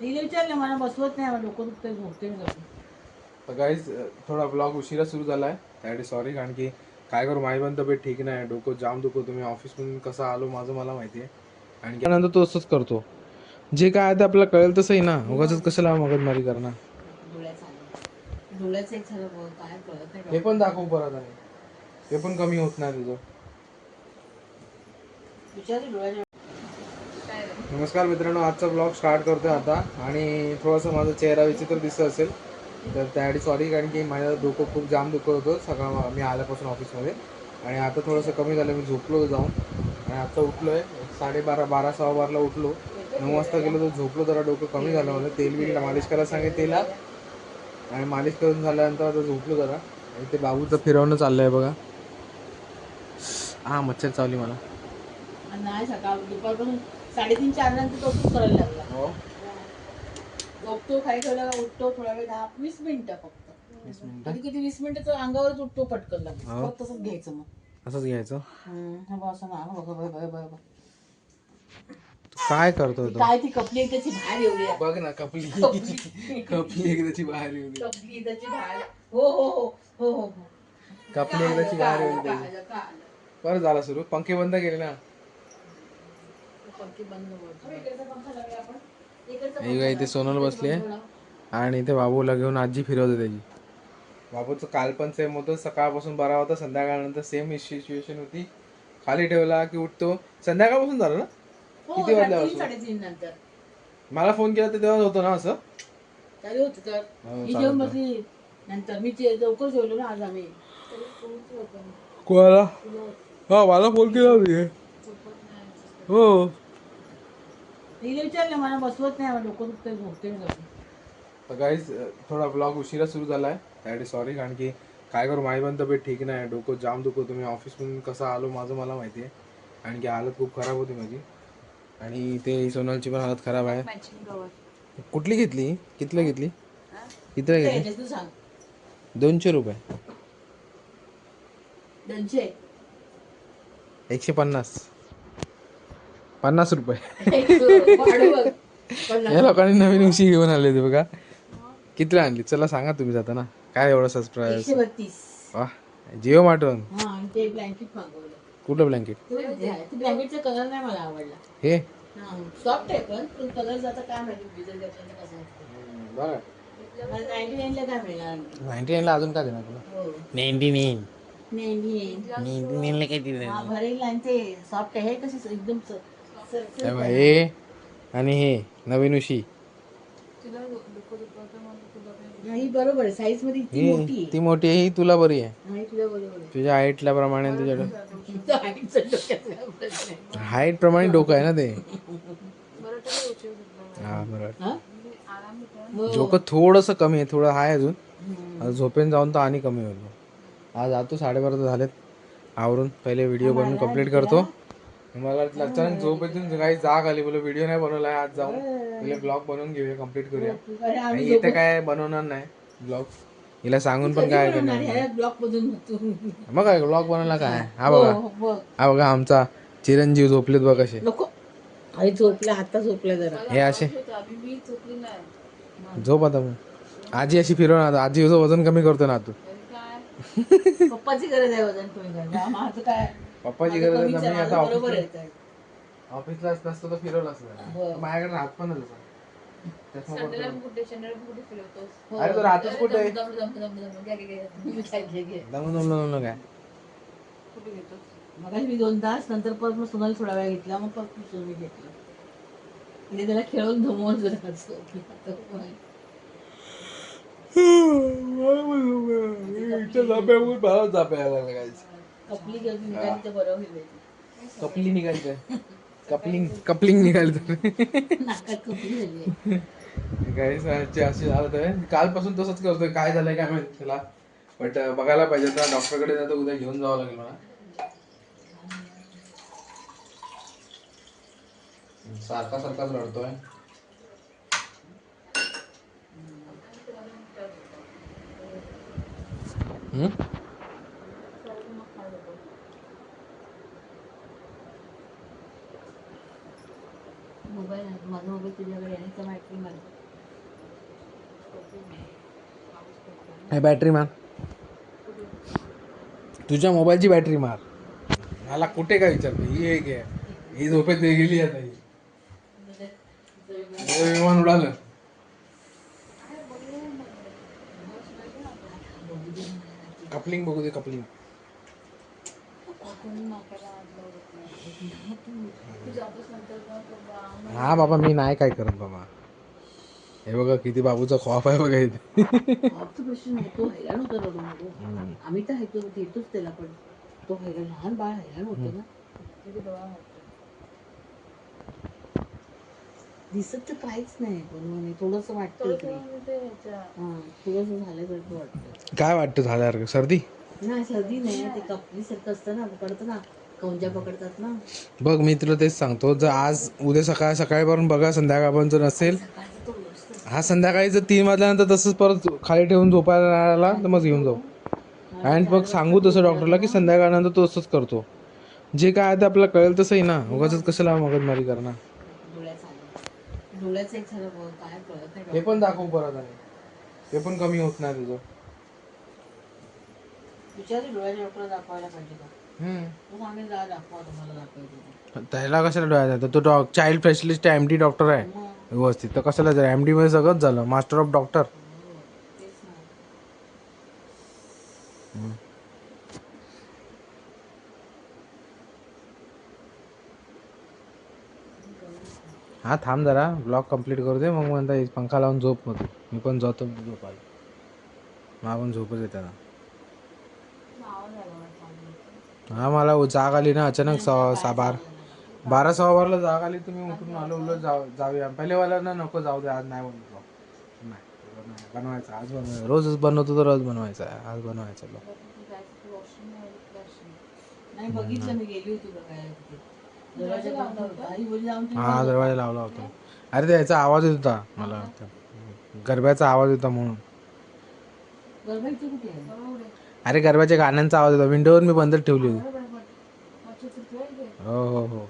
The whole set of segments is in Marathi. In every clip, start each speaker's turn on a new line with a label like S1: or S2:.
S1: तिला विचारलं मला बसवत नाही मला डोकं दुखतंय झोपते मी जाऊन.
S2: तर गाईज थोडा ब्लॉग उशिरा सुरू झाला आहे त्यासाठी सॉरी कारण की काय करू माझी पण तब्येत ठीक नाही डोकं जाम दुखतो मी ऑफिसमधून कसं आलो माझं मला माहिती आहे आणि त्यानंतर तो असंच करतो. जे काय आहे ते आपल्याला कळेल तसंही ना. उगाच कशाला मगजमारी करणार?
S1: डोळ्याचं आलं डोळ्याचं एक झालं बघ, काय कळत नाही
S2: हे पण दाखवू परत आणि. ते पण कमी होत नाही तुझं.
S1: विचारलं डोळ्याच्या
S2: नमस्कार मित्रांनो आजचा ब्लॉग स्टार्ट करतोय आता. आणि थोडासा माझा चेहरा विचित्र दिसत असेल तर त्यासाठी सॉरी कारण की माझं डोकं खूप जाम दुखत होतं. सकाळ मी आल्यापासून ऑफिसमध्ये आणि आता थोडंसं कमी झालं मी झोपलो जाऊन. आणि आता उठलो आहे साडेबारा बारा सहा बाराला उठलो. नऊ वाजता गेलो तर झोपलो जरा डोकं कमी झालं मला. तेल बिल मालिश करायला सांगितलं तेला आणि मालिश करून झाल्यानंतर आता झोपलो जरा. आणि ते बाबूचं फिरवणं चाललं आहे बघा. हां मच्छर चावली मला.
S1: नाही सकाळ दुपारपासून साडेतीन चार नंतर तो तूच करायला लागला.
S2: हो.
S1: झोपतो खाली ठेवला उठतो थोडा वेळ दहा वीस मिनिटं फक्त.
S2: वीस मिनिटं?
S1: कधी कधी वीस मिनिटं अंगावरच उठतो पटकन
S2: हो.
S1: लागतो परत तसंच घ्यायचं मग.
S2: असंच घ्यायचं?
S1: हम्म, हा बघ असं ना बघ बघ बघ बघ बघ.
S2: तू काय करतोय तो
S1: काय ती कपली आहे त्याची बाहेर एवढी आहे.
S2: बघ ना कपली.
S1: कपली.
S2: कपली एकदाची बाहेर येऊ दे
S1: कपली त्याची बाहेर. हो हो हो हो हो हो.
S2: कपली एकदाची बाहेर येऊ दे
S1: कळालं, कळालं.
S2: बरं झाला सुरू. पंखे बंद केले ना? हे काय इथे सोनल बसली. आहे आणि इथे बाबूला घेऊन आजी फिरवते त्याची. बाबूचं काल पण सेम होतं. सकाळपासून बरा होता. संध्याकाळनंतर सेम सिच्युएशन होती. खाली ठेवला की उठतो. संध्याकाळपासून झालं ना?
S1: हो,
S2: किती वाजल्यापासून?
S1: नंतर.
S2: मला फोन केला तर तेव्हा होतं ना असं?
S1: तरी होत तर.
S2: हो,
S1: मी
S2: चालतं.
S1: जेवण बसली. नंतर मी जे- लवकर जेवलो ना आज आम्ही. तरी कोणीच होतं नाही.
S2: कोणाला. हा मला फोन केला होती. हो.
S1: तिला विचारलं मला बसवत नाही मला डोकं दुखतंय झोपते मी जाऊन.
S2: तर गाईज थोडा ब्लॉग उशिरा सुरू झाला आहे त्यासाठी सॉरी कारण की काय करू माझी पण तब्येत ठीक नाही डोकं जाम दुखतो मी ऑफिसमधून कसं आलो माझं मला माहिती आहे. कारण की हालत खूप खराब होती माझी. आणि ते सोनलची पण हालत खराब आहे. कुठली घेतली? कितल्या घेतली? कितल्या
S1: काय
S2: घेतली
S1: घ्यायचं तू सांग.
S2: दोनशे रुपये.
S1: दोनशे?
S2: एकशे पन्नास. पन्नास रुपये. या लोकांनी नवीन उशी घेऊन आले ते बघा. कितीला आणली? चला सांगा तुम्ही जाताना. काय एवढं
S1: बत्तीस.
S2: वा जिओ
S1: हा मागवलं.
S2: कुठलं ब्लँकेट
S1: ते ब्लँकेटचा कलर नाही मला आवडला.
S2: हे?
S1: सॉफ्ट आहे पण पण कलर जाता काय माहिती कसा नाईन्टी नाईनला काय मिळणार
S2: नाईन्टी नाईनला अजून काय देणार तुला?
S1: हो.
S2: नाईन्टी नाईन
S1: नाईन्टी
S2: नाईन्टी नाईनला काय दिलं
S1: हा भरेल आणि ते सॉफ्ट आहे. हे कशी एकदम
S2: हे. हे आणि हे नवीन उशी
S1: बरोबर आहे साईजमध्ये ती मोठी
S2: ही
S1: आहे
S2: ती मोठी आहे ही तुला बरी आहे
S1: तुला बरोबर आहे
S2: तुझ्या हाईटला प्रमाणे
S1: प्रश्न आहे.
S2: हाईट प्रमाणे डोकं आहे ना ते हा बरोबर
S1: हा? हो.
S2: डोकं थोडंसं कमी आहे थोडं आहे अजून. आता झोपेन जाऊन तर आणि कमी होईल आज जातो साडेबारा तर झालेत आवरून पहिले व्हिडिओ बनवून कंप्लीट करतो मला अचानक झोप येतून काही जाग आली बोल व्हिडिओ नाही बनवलाय आज जाऊन पहिले ब्लॉग बनवून घेऊया कंप्लीट करूया.
S1: अरे
S2: आणि इथे काय बनवणार नाही ब्लॉग हिला सांगून पण काय मग काय ब्लॉग बनवला काय? हा बघा.
S1: हो, बघ
S2: हा बघा आमचा चिरंजीव झोपलेत बघ कसे.
S1: नको. आई झोपला आता झोपला जरा.
S2: हे असे. झोप आता मग. आजी अशी फिरव ना आजी वजन कमी करतो ना तू.
S1: पप्पाची गरज आहे वजन कमी माझं काय?
S2: पप्पाची गरज
S1: कमीच
S2: आहे आता
S1: माझं बरोबर आहे
S2: ऑफिसला
S1: काय.
S2: ऑफिसला नसतं तर फिरवलं असतं
S1: हो.
S2: माझ्याकडे राहत पण. त्याच्यामुळे
S1: हो.
S2: अरे तो राहतोच कुठे
S1: घे, घे.
S2: दमून काय
S1: मगाशी मी दोन तास नंतर परत मग सोनाली थोडा वेळ घेतला मग परत मी सोनी घेतला म्हणजे त्याला खेळून धमवून जरा झोपला. कपली निघाली तर बरं होईल
S2: कपली निघाली कपलिंग कपलिंग निघाली
S1: झाली आहे.
S2: काही अशी हालत आहे कालपासून तसंच करतोय. काय झालंय काय माहिती त्याला. बट बघायला पाहिजे तर डॉक्टरकडे जातो उद्या घेऊन जावं लागेल मला. सारखा सारखाच रडतोय. हम्म?
S1: मोबाईल आहे. माझा मोबाईल तुझ्याकडे आहे आता बॅटरी मार
S2: हे बॅटरी मार. तुझ्या मोबाईलची बॅटरी मार. मला कुठे काय विचारते? ही एक आहे. ही झोपेत गेली आता ही विमान उडालं. कपलिंग बघू दे कपलिंग. हा बाबा मी नाही काय करत बाबा. हे बघा किती बाबूचा खॉफ आहे बघा इथे.
S1: तो हैराण होता नको आम्ही तर हैतो देतोच त्याला पण. तो हैराण लहान बाळ हैराण होतो ना. दिसत तर काहीच नाही पण म्हणे थोडस वाटतं हा थोडस झाल्यासारखं वाटतं
S2: काय वाटतं झाल्यासारखं सर्दी?
S1: नाही सर्दी नाही. ते कपली सारखं असतं ना पकडतं ना. कौंजा पकडतात ना.
S2: बघ मी तुला तेच सांगतो. जर आज उद्या सकाळ सकाळपर्यंत बघा संध्याकाळपर्यंत जर नसेल हा संध्याकाळी जर तीन वाजल्यानंतर तसंच परत खाली ठेवून झोपायला नाही आला तर मग घेऊन जाऊ. आणि मग सांगू तसं डॉक्टरला की संध्याकाळनंतर तो तसंच करतो. जे काय आहे ते आपल्याला कळेल तसंही ना. उगाच कशाला मगजमारी करणार? ते पण दाखवू परत आणि. ते पण कमी होत नाही तुझं. त्याला कशाला डोळ्यात? तो child specialist M D doctor आहे. व्यवस्थित. तर कशाला जाय एम डी मध्ये सगळंच झालं मास्टर ऑफ डॉक्टर हा थांब जरा. ब्लॉग कंप्लीट करू दे मग म्हणता पंखा लावून झोप मग मी पण जातो मग झोपायला मला पण झोपच येते ना हा मला जाग आली ना अचानक सहा सहा बार सहा बारला जाग आली तुम्ही उठून आलो उलट जाऊ जाऊया. पहिले वाला ना नको जाऊ दे आज नाही बनवतो नाही. बनवायचं आज बनवायचं. रोजच बनवतो तर रोज बनवायचं आहे. आज बनवायचं
S1: होती होता.
S2: हा दरवाजा लावला होता. अरे त्याचा आवाज येत होता मला गरब्याचा आवाज येतो म्हणून. अरे गरब्याच्या गाण्यांचा आवाज होता. विंडोवर मी बंदच ठेवली होती. हो हो हो.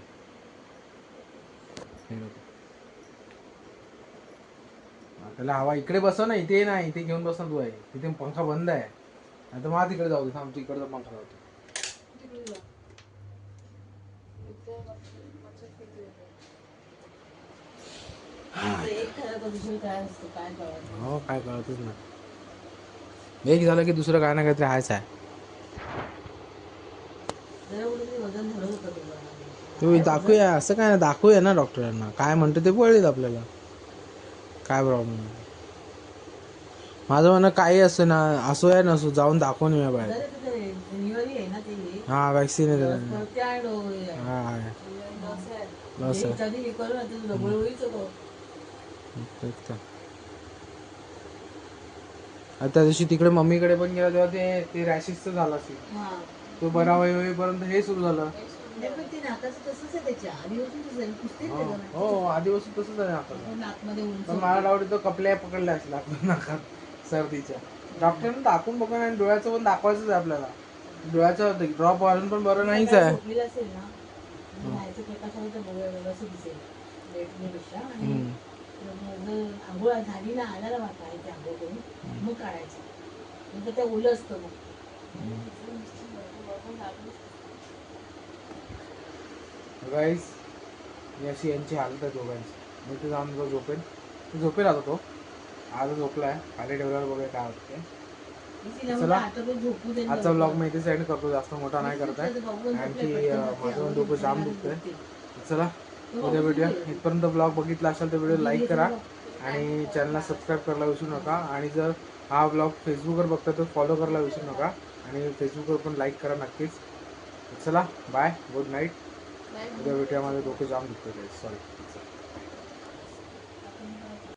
S2: त्याला हवा इकडे बसव ना इथे नाही इथे घेऊन बस ना तू आहे तिथे पंखा बंद आहे. नाही तर मला तिकडे जाऊ दे थांब तू इकडचा पंखा
S1: कळत
S2: हो काय कळतच ना एक झालं की दुसरं काय ना काहीतरी आहेच आहे. तुम्ही दाखवूया असं काय नाही दाखवूया ना डॉक्टरांना. काय म्हणते ते कळेल आपल्याला. काय प्रॉब्लेम माझं म्हणणं काही असं ना असो या नसो जाऊन दाखवून येऊया बाहेर. हा वॅक्सिन
S1: हे
S2: तर. आता त्या दिवशी तिकडे मम्मीकडे पण गेला तेव्हा ते रॅशेसचं झालं असेल.
S1: हा.
S2: तो बरा होई- होईपर्यंत हे सुरू झालं. हो. हो, आधीपासून तसंच आहे
S1: उंच
S2: पण मला डाऊट तो कपल्या पकडल्या असला नाकात सर्दीच्या. डॉक्टरने दाखवून बघा आणि डोळ्याचं पण दाखवायचंच आहे आपल्याला. डोळ्याचं ड्रॉप वाढून पण बरं नाहीच आहे.
S1: आंघोळ झाली ना आला ना आंघोळ करून. मग काढायचं. नंतर ते ओलं असतं मग.
S2: गाईस ही अशी यांची हालत आहे दोघांची. मी तर जाऊन जो झोपेल तो झोपेल आता तो? आज झोपलाय. खाली ठेवल्यावर बघूया काय होतं चला. आजचा. ब्लॉग मी इथे सेंड करतो. जास्त मोठा नाही करताय
S1: त्याचं बघून
S2: कारण
S1: झोपलंय,
S2: की
S1: पटकन
S2: अं,
S1: झोपते,
S2: माझं डोकं जाम दुखतंय. चला उद्या भेटूया. इथपर्यंत ब्लॉग बघितला असेल तर व्हिडिओ लाईक करा. आणि चॅनलला सबस्क्राईब करायला विसरू नका. आणि जर हा ब्लॉग फेसबुकवर बघता तर फॉलो करायला विसरू नका. आणि फेसबुकवर पण लाईक करा नक्कीच. चला बाय गुड नाईट उद्या भेटूया माझं डोकं जाम दुखतं सॉरी